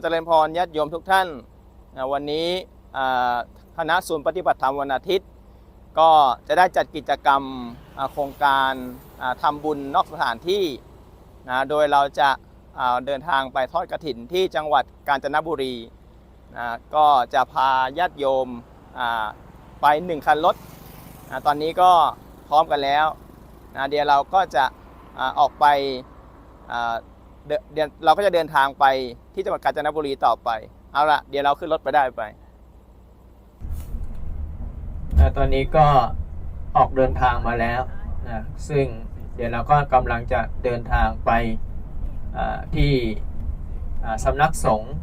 เจริญพรญาติโยมทุกท่านวันนี้คณะศูนย์ปฏิบัติธรรมวันอาทิตย์ ก็จะได้จัดกิจกรรมโครงการอ่าทำบุญนอกสถานที่นะโดยเราจะเดินทางไปทอดกระถินที่จังหวัดกาญจนบุรีนะก็จะพาญาติโยมไปหนึ่งคันรถนะตอนนี้ก็พร้อมกันแล้วนะเดี๋ยวเราก็จะออกไป เดเดี๋ยวเราก็จะเดินทางไปที่จังหวัดกาญจนบุรีต่อไป เอาละเดี๋ยวเราขึ้นรถไปได้ไปตอนนี้ก็ออกเดินทางมาแล้วนะซึ่งเดี๋ยวเราก็กำลังจะเดินทางไปอ่าที่อ่าสำนักสงฆ์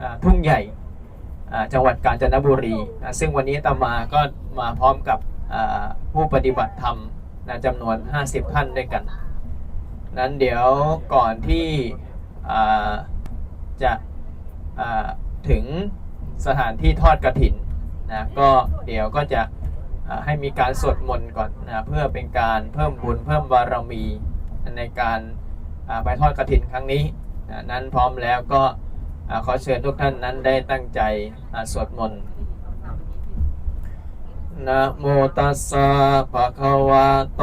อ่าทุ่งใหญ่อ่าจังหวัดกาญจนบุรีนะซึ่งวันนี้อาตมาก็มาพร้อมกับอ่าผู้ปฏิบัติธรรมนะจำนวน 50 ท่านด้วยกัน นั้นเดี๋ยวก่อนที่จะถึงสถานที่ทอดกระถินนะก็เดี๋ยวก็จะให้มีการสวดมนต์ก่อนนะเพื่อเป็นการเพิ่มบุญเพิ่มบารมีในการไปทอดกระถินครั้งนี้นะนั้นพร้อมแล้วก็ขอเชิญทุกท่านนั้นได้ตั้งใจสวดมนต์นะโมตัสสะภะคะวะโต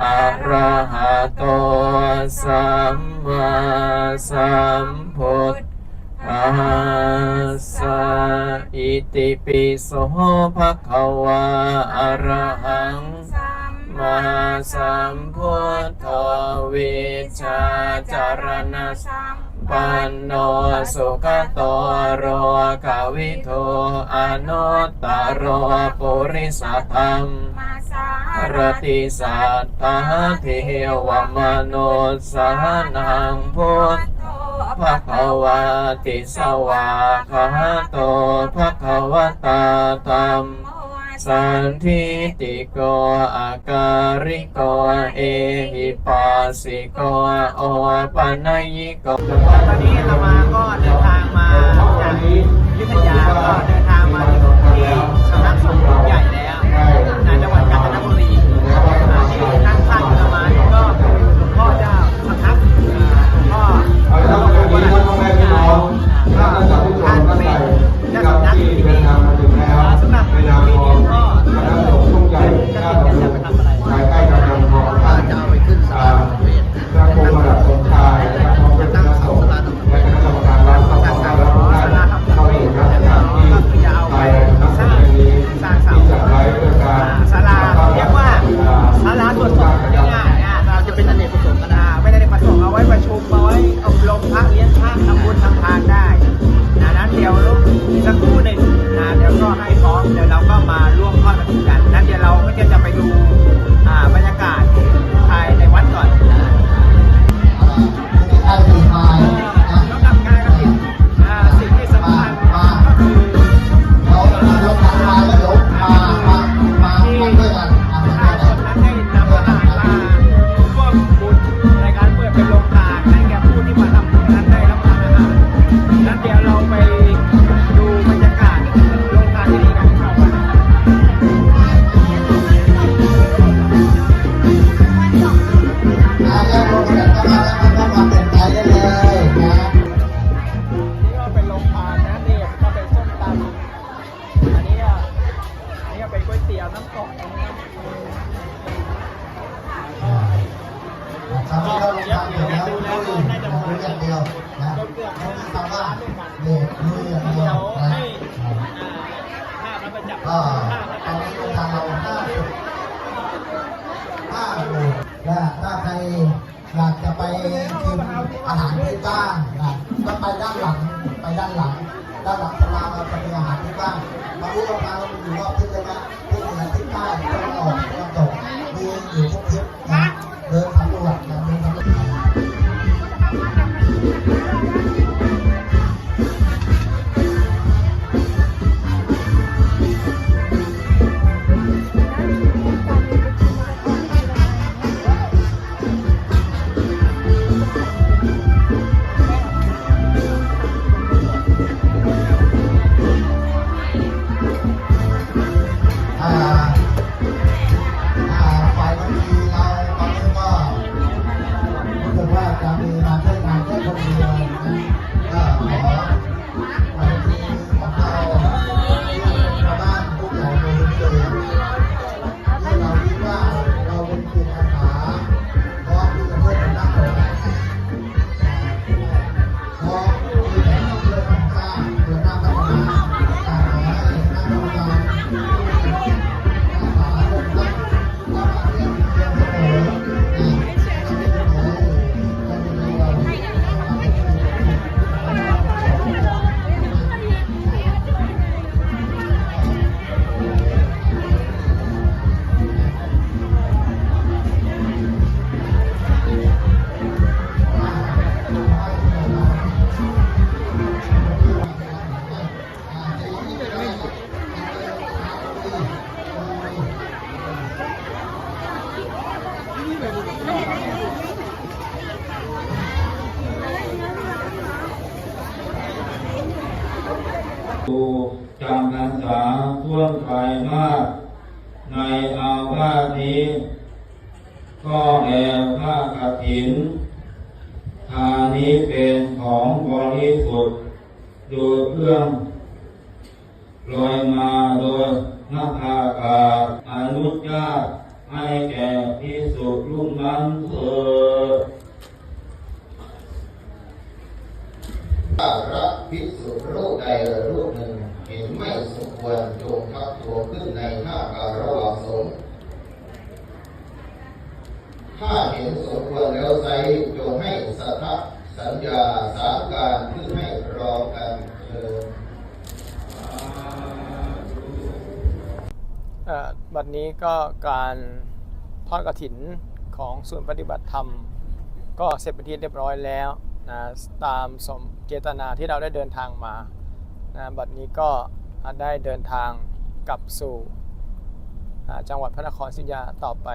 อะระหะโตสัมมาสัมพุทธัสสะอิติปิโสภะคะวะอะระหังมาสัมพุทโธวิชาจารณะปันโนสุขโตโรกาวิโทอนุตตโรปุริสธรรม รติสัตตาเทวมนุสสานังพุทธภะคะวะติสวาคาโตภะคะวะตาธัมสันทิติโกอาการิโกเอหิปัสสิโกโอปัญญิโกตอนนี้เรามาก็เดินทางมาจากยุทธยาก็เดินทางมาที่สำนักสงฆ์ ดียวนะไม่มีคำว่าเด็กมืออย่างเดียวนะก็ตอนนี้ทานเราห้าสิบห้าหมู่และถ้าใครอยากจะไปชิมอาหารที่บ้านนะก็ไปด้านหลังไปด้านหลังด้านหลังสลาเราจะมีอาหารที่บ้านตอนนี้โรงานเราอยู่รอบทิศเลยนะที่เหนือูจำพรรษาท่วมไปมากในอาวาสนี้ ก็แห่ผ้ากฐินทานี้เป็นของบริสุทธิ์โดยเครื่องลอยมาโดยนักอากาศอนุญาตให้แก่ที่สุดรุ่งนั้นเถิด ถ้าพระภิกษุรูปใดรูปหนึ่งเห็นไม่สมควรจงทักตัวขึ้นในท่าการะวาสงถ้าเห็นสมควรแล้วไซจงให้สัทธสัญญาสามการขึ้นให้รอกันเถิดเอ่อบัดนี้ก็การทอดกระถินของศูนย์ปฏิบัติธรรม ก็เสร็จเป็นที่เรียบร้อยแล้ว นะตามสมเจตนาที่เราได้เดินทางมานะบัดนี้ก็ได้เดินทางกลับสู่จังหวัดพระนครศรีอยุธยาต่อไป